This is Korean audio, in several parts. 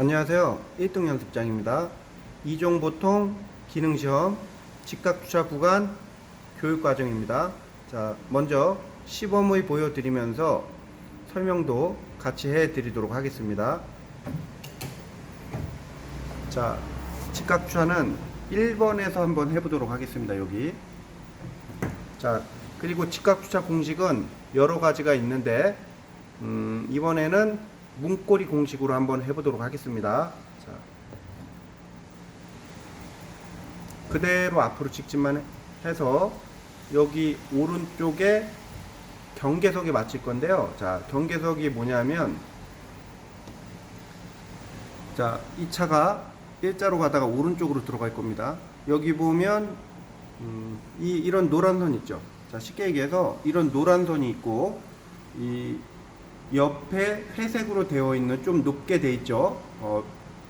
안녕하세요. 1등 연습장입니다. 이종보통 기능시험 직각주차 구간 교육과정입니다. 자, 먼저 시범의 보여드리면서 설명도 같이 해드리도록 하겠습니다. 자, 직각주차는 1번에서 한번 해보도록 하겠습니다. 여기. 자, 그리고 직각주차 공식은 여러 가지가 있는데, 음, 이번에는 문고리 공식으로 한번 해보도록 하겠습니다. 자, 그대로 앞으로 직진만 해서 여기 오른쪽에 경계석에 맞출 건데요. 자, 경계석이 뭐냐면 자, 이 차가 일자로 가다가 오른쪽으로 들어갈 겁니다. 여기 보면 음, 이 이런 노란 선 있죠. 자, 쉽게 얘기해서 이런 노란 선이 있고 이 옆에 회색으로 되어 있는 좀 높게 돼 있죠. 어,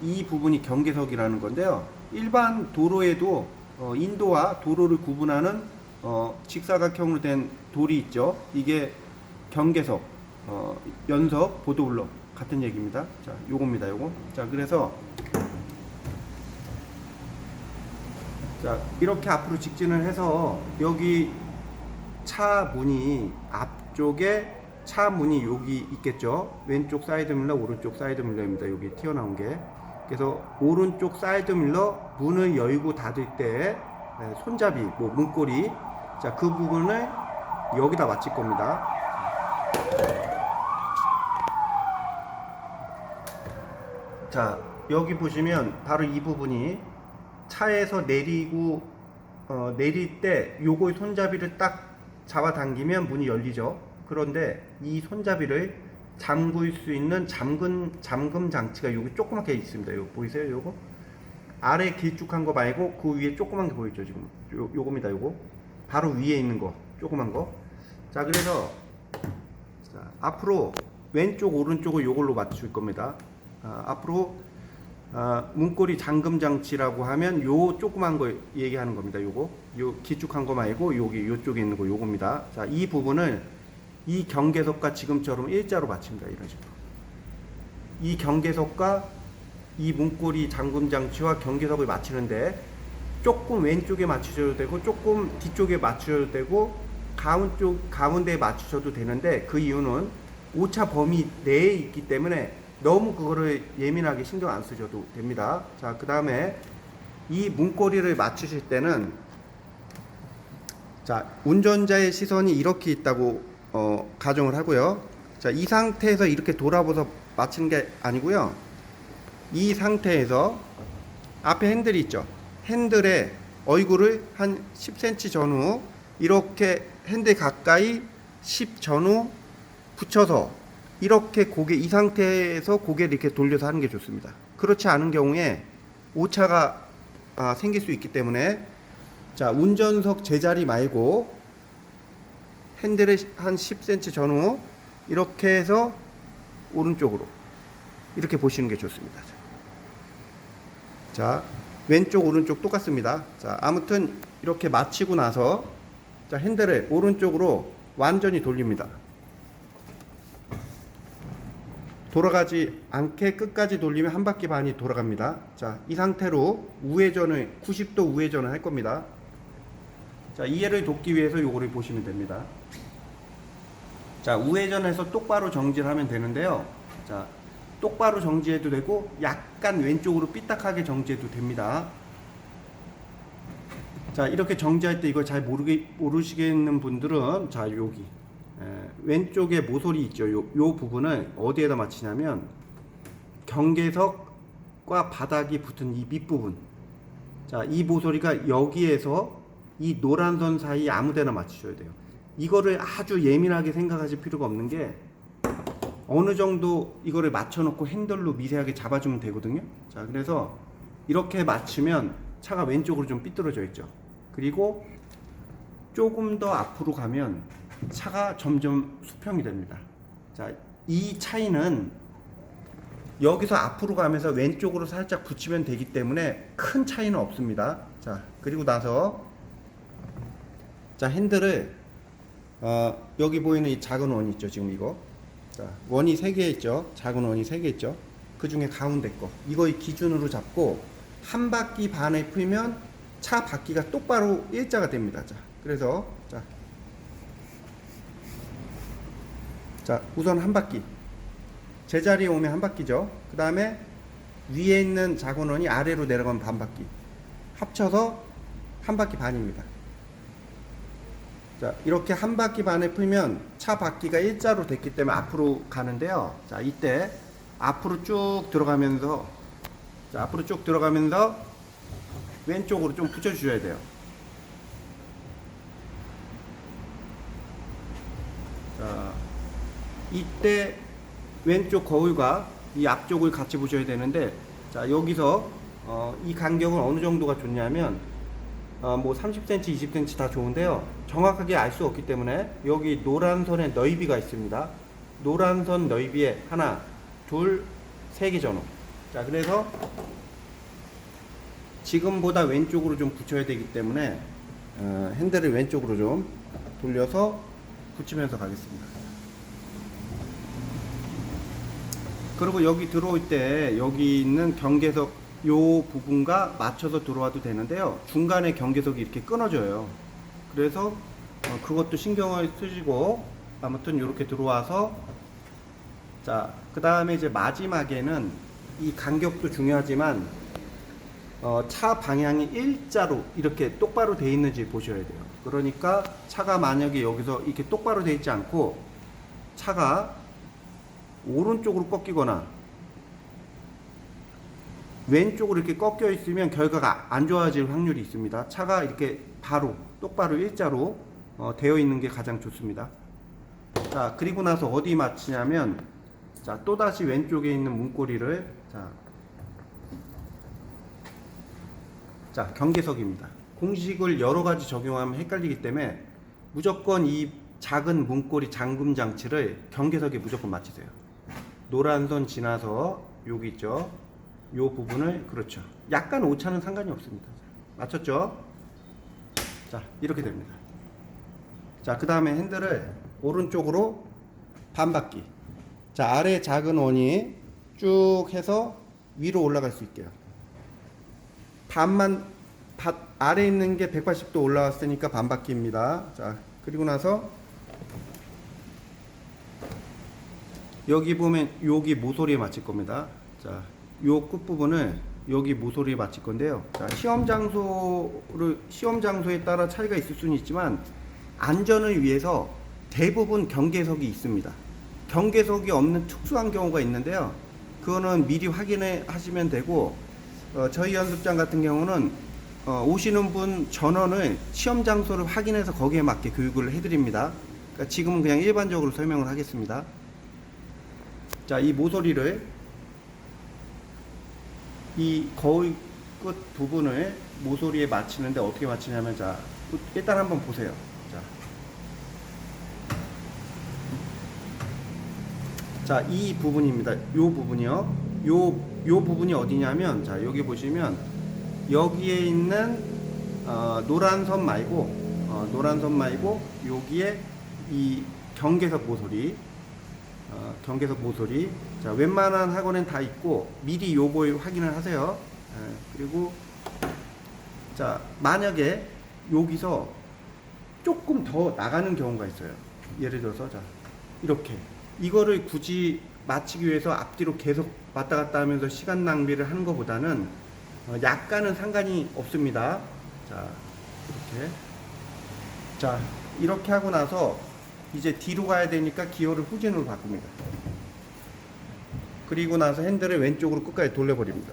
이 부분이 경계석이라는 건데요. 일반 도로에도 어, 인도와 도로를 구분하는 어, 직사각형으로 된 돌이 있죠. 이게 경계석, 어, 연석, 보도블럭 같은 얘기입니다. 자, 요겁니다. 요거. 자, 그래서 자, 이렇게 앞으로 직진을 해서 여기 차 문이 앞쪽에 차 문이 여기 있겠죠. 왼쪽 사이드 밀러, 오른쪽 사이드 밀러입니다. 여기 튀어나온 게. 그래서 오른쪽 사이드 밀러 문을 열고 닫을 때 네, 손잡이, 뭐 문고리, 자 그 부분을 여기다 맞힐 겁니다. 자 여기 보시면 바로 이 부분이 차에서 내리고 어, 내릴 때 요거 손잡이를 딱 잡아당기면 문이 열리죠. 그런데 이 손잡이를 잠글 수 있는 잠금 잠금 장치가 여기 조그맣게 있습니다. 요거 보이세요? 요거 아래 길쭉한 거 말고 그 위에 조그만 게 보이죠 지금 요, 요겁니다. 요거 바로 위에 있는 거 조그만 거. 자 그래서 자, 앞으로 왼쪽 오른쪽을 요걸로 맞출 겁니다. 아, 앞으로 아, 문고리 잠금 장치라고 하면 요 조그만 거 얘기하는 겁니다. 요거 요 길쭉한 거 말고 여기 요쪽에 있는 거 요겁니다. 자, 이 부분을 이 경계석과 지금처럼 일자로 맞춥니다. 이런 식으로. 이 경계석과 이 문고리 잠금 장치와 경계석을 맞추는데 조금 왼쪽에 맞추셔도 되고 조금 뒤쪽에 맞추셔도 되고 가운 쪽 가운데에 맞추셔도 되는데 그 이유는 오차 범위 내에 있기 때문에 너무 그거를 예민하게 신경 안 쓰셔도 됩니다. 자, 그 다음에 이 문고리를 맞추실 때는 자, 운전자의 시선이 이렇게 있다고 어, 가정을 하고요. 자, 이 상태에서 이렇게 돌아보서 맞추는 게 아니고요. 이 상태에서 앞에 핸들이 있죠. 핸들에 얼굴을 한 10cm 전후 이렇게 핸들 가까이 10 전후 붙여서 이렇게 고개 이 상태에서 고개를 이렇게 돌려서 하는 게 좋습니다. 그렇지 않은 경우에 오차가 아, 생길 수 있기 때문에 자 운전석 제자리 말고 핸들을 한 10cm 전후 이렇게 해서 오른쪽으로 이렇게 보시는 게 좋습니다. 자 왼쪽 오른쪽 똑같습니다. 자 아무튼 이렇게 마치고 나서 자 핸들을 오른쪽으로 완전히 돌립니다. 돌아가지 않게 끝까지 돌리면 한 바퀴 반이 돌아갑니다. 자, 이 상태로 우회전을 90도 우회전을 할 겁니다. 자, 이해를 돕기 위해서 요거를 보시면 됩니다. 자, 우회전해서 똑바로 정지를 하면 되는데요. 자, 똑바로 정지해도 되고 약간 왼쪽으로 삐딱하게 정지해도 됩니다. 자, 이렇게 정지할 때 이걸 잘 모르게 모르시겠는 분들은 자, 여기 에, 왼쪽에 모서리 있죠. 요, 요 부분을 어디에다 맞추냐면 경계석과 바닥이 붙은 이 밑부분. 자, 이 모서리가 여기에서 이 노란 선 사이 아무 데나 맞추셔야 돼요. 이거를 아주 예민하게 생각하실 필요가 없는 게 어느 정도 이거를 맞춰놓고 핸들로 미세하게 잡아주면 되거든요. 자, 그래서 이렇게 맞추면 차가 왼쪽으로 좀 삐뚤어져 있죠. 그리고 조금 더 앞으로 가면 차가 점점 수평이 됩니다. 자, 이 차이는 여기서 앞으로 가면서 왼쪽으로 살짝 붙이면 되기 때문에 큰 차이는 없습니다. 자, 그리고 나서 자, 핸들을 어, 여기 보이는 이 작은 원 있죠, 지금 이거. 자, 원이 세개 있죠. 작은 원이 세개 있죠. 그 중에 가운데 거 이거 기준으로 잡고 한 바퀴 반에 풀면 차 바퀴가 똑바로 일자가 됩니다. 자, 그래서 자, 자 우선 한 바퀴 제자리에 오면 한 바퀴죠. 그 다음에 위에 있는 자gon원이 아래로 내려가면 반 바퀴 합쳐서 한 바퀴 반입니다. 자, 이렇게 한 바퀴 반에 풀면 차 바퀴가 일자로 됐기 때문에 앞으로 가는데요. 자, 이때 앞으로 쭉 들어가면서 자, 앞으로 쭉 들어가면서 왼쪽으로 좀 붙여 주셔야 돼요. 자, 이때 왼쪽 거울과 이 앞쪽을 같이 보셔야 되는데 자, 여기서 어, 이 간격은 어느 정도가 좋냐면 어, 뭐 30cm, 20cm 다 좋은데요. 정확하게 알 수 없기 때문에 여기 노란 선의 너비가 있습니다. 노란 선 너비에 하나, 둘, 세 개 전후. 자, 그래서 지금보다 왼쪽으로 좀 붙여야 되기 때문에 어, 핸들을 왼쪽으로 좀 돌려서 붙이면서 가겠습니다. 그리고 여기 들어올 때 여기 있는 경계석 요 부분과 맞춰서 들어와도 되는데요. 중간에 경계석이 이렇게 끊어져요. 그래서 어, 그것도 신경을 쓰시고 아무튼 이렇게 들어와서 자, 그 다음에 이제 마지막에는 이 간격도 중요하지만 어, 차 방향이 일자로 이렇게 똑바로 돼 있는지 보셔야 돼요. 그러니까 차가 만약에 여기서 이렇게 똑바로 돼 있지 않고 차가 오른쪽으로 꺾이거나 왼쪽으로 이렇게 꺾여 있으면 결과가 안 좋아질 확률이 있습니다. 차가 이렇게 바로 똑바로 일자로 어, 되어 있는 게 가장 좋습니다. 자 그리고 나서 어디 맞추냐면 자 또다시 왼쪽에 있는 문고리를 자, 자 경계석입니다. 공식을 여러 가지 적용하면 헷갈리기 때문에 무조건 이 작은 문고리 잠금 장치를 경계석에 무조건 맞추세요. 노란 선 지나서 여기 있죠. 요 부분을 그렇죠. 약간 오차는 상관이 없습니다. 맞췄죠? 자 이렇게 됩니다. 자 그 다음에 핸들을 오른쪽으로 반 바퀴. 자 아래 작은 원이 쭉 해서 위로 올라갈 수 있게요. 반만 바, 아래 있는 게 180도 올라왔으니까 반 바퀴입니다. 자 그리고 나서 여기 보면 여기 모서리에 맞출 겁니다. 자, 요 끝부분을 여기 모서리에 맞출 건데요. 자, 시험 장소를 시험 장소에 따라 차이가 있을 수는 있지만 안전을 위해서 대부분 경계석이 있습니다. 경계석이 없는 특수한 경우가 있는데요. 그거는 미리 확인해 하시면 되고 어, 저희 연습장 같은 경우는 어, 오시는 분 전원을 시험 장소를 확인해서 거기에 맞게 교육을 해드립니다. 그러니까 지금은 그냥 일반적으로 설명을 하겠습니다. 자, 이 모서리를 이 거울 끝 부분을 모서리에 맞추는데 어떻게 맞추냐면 자, 일단 한번 보세요. 자. 자, 이 부분입니다. 요 부분이요. 요, 요 부분이 어디냐면, 자, 여기 보시면, 여기에 있는, 어, 노란 선 말고, 어, 노란 선 말고, 여기에 이 경계석 모서리, 어, 경계석 모서리. 자, 웬만한 학원엔 다 있고, 미리 요거 확인을 하세요. 예, 그리고, 자, 만약에 여기서 조금 더 나가는 경우가 있어요. 예를 들어서, 자, 이렇게. 이거를 굳이 맞추기 위해서 앞뒤로 계속 왔다 갔다 하면서 시간 낭비를 하는 것보다는 어, 약간은 상관이 없습니다. 자, 이렇게. 자, 이렇게 하고 나서 이제 뒤로 가야 되니까 기어를 후진으로 바꿉니다. 그리고 나서 핸들을 왼쪽으로 끝까지 돌려버립니다.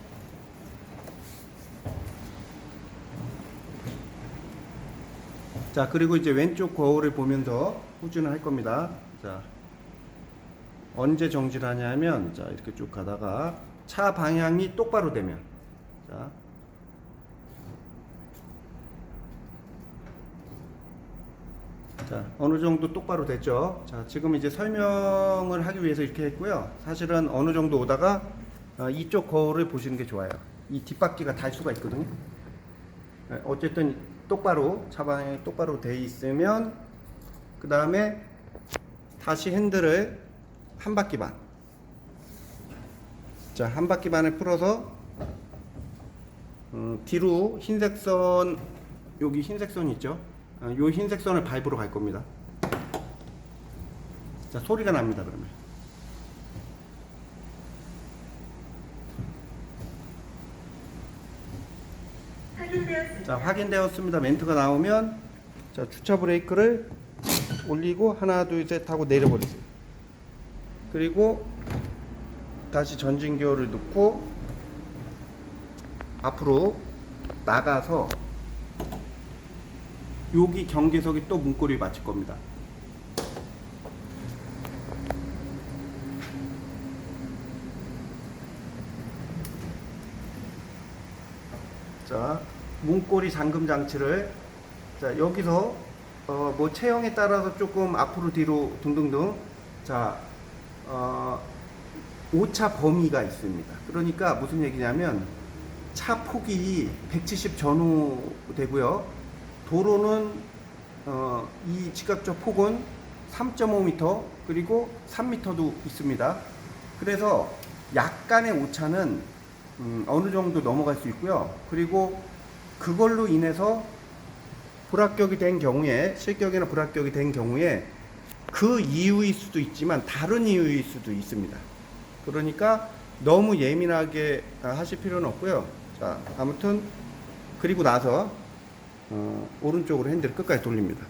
자, 그리고 이제 왼쪽 거울을 보면서 후진을 할 겁니다. 자, 언제 정지를 하냐면, 자, 이렇게 쭉 가다가 차 방향이 똑바로 되면, 자, 자, 어느 정도 똑바로 됐죠? 자, 지금 이제 설명을 하기 위해서 이렇게 했고요. 사실은 어느 정도 오다가 어, 이쪽 거울을 보시는 게 좋아요. 이 뒷바퀴가 달 수가 있거든요. 네, 어쨌든 똑바로 차방향이 똑바로 돼 있으면 그 다음에 다시 핸들을 한 바퀴 반 자, 한 바퀴 반을 풀어서 음, 뒤로 흰색 선 여기 흰색 선 있죠? 아, 요 흰색 선을 밟으러 갈 겁니다. 자, 소리가 납니다. 그러면. 확인되었습니다. 자, 확인되었습니다. 멘트가 나오면 자, 주차 브레이크를 올리고 하나, 둘, 셋 하고 내려버리세요. 그리고 다시 전진 기어를 넣고 앞으로 나가서 여기 경계석이 또 문고리 맞출 겁니다. 자, 문고리 잠금 장치를 자, 여기서 어, 뭐 체형에 따라서 조금 앞으로 뒤로 등등등 자, 어, 오차 범위가 있습니다. 그러니까 무슨 얘기냐면 차 폭이 170 전후 되고요. 도로는 어, 이 직각적 폭은 3.5m 그리고 3m도 있습니다. 그래서 약간의 오차는 음, 어느 정도 넘어갈 수 있고요. 그리고 그걸로 인해서 불합격이 된 경우에 실격이나 불합격이 된 경우에 그 이유일 수도 있지만 다른 이유일 수도 있습니다. 그러니까 너무 예민하게 하실 필요는 없고요. 자, 아무튼 그리고 나서 어, 오른쪽으로 핸들을 끝까지 돌립니다.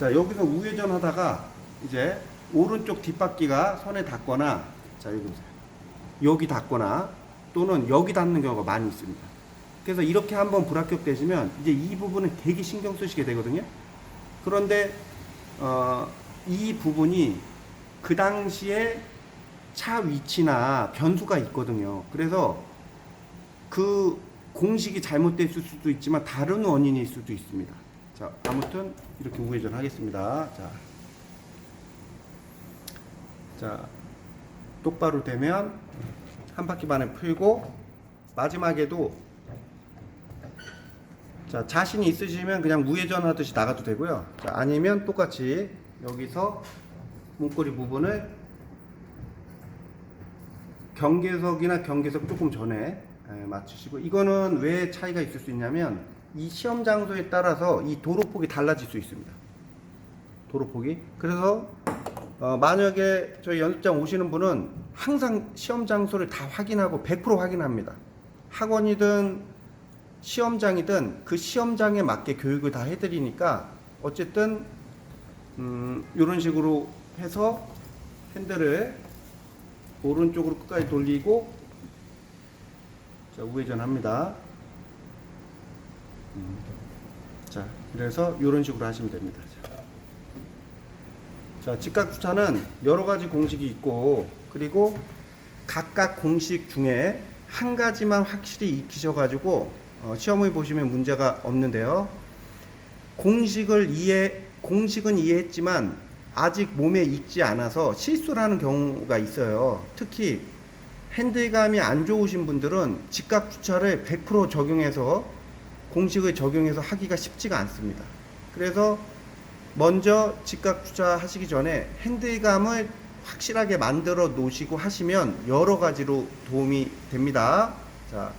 자, 여기서 우회전 하다가 이제 오른쪽 뒷바퀴가 선에 닿거나 자, 여기 보세요. 여기 닿거나 또는 여기 닿는 경우가 많이 있습니다. 그래서 이렇게 한번 불합격 되시면 이제 이 부분은 되게 신경 쓰시게 되거든요. 그런데 어, 이 부분이 그 당시에 차 위치나 변수가 있거든요. 그래서 그 공식이 잘못됐을 수도 있지만 다른 원인일 수도 있습니다. 자, 아무튼 이렇게 우회전 하겠습니다. 자, 자, 똑바로 되면 한 바퀴 반을 풀고 마지막에도 자 자신이 있으시면 그냥 우회전 하듯이 나가도 되고요. 자 아니면 똑같이 여기서 문고리 부분을 경계석이나 경계석 조금 전에 에, 맞추시고 이거는 왜 차이가 있을 수 있냐면 이 시험 장소에 따라서 이 도로 폭이 달라질 수 있습니다. 도로 폭이 그래서 어, 만약에 저희 연습장 오시는 분은 항상 시험 장소를 다 확인하고 100% 확인합니다. 학원이든 시험장이든 그 시험장에 맞게 교육을 다 해드리니까 어쨌든 음, 이런 식으로 해서 핸들을 오른쪽으로 끝까지 돌리고 자 우회전합니다. 음, 자 그래서 이런 식으로 하시면 됩니다. 자. 자, 직각 주차는 여러 가지 공식이 있고 그리고 각각 공식 중에 한 가지만 확실히 익히셔가지고 어, 시험을 보시면 문제가 없는데요. 공식을 이해, 공식은 이해했지만 아직 몸에 익지 않아서 실수를 하는 경우가 있어요. 특히 핸들감이 안 좋으신 분들은 직각 주차를 100% 적용해서 공식을 적용해서 하기가 쉽지가 않습니다. 그래서 먼저 직각 주차 하시기 전에 핸들감을 확실하게 만들어 놓으시고 하시면 여러 가지로 도움이 됩니다. 자,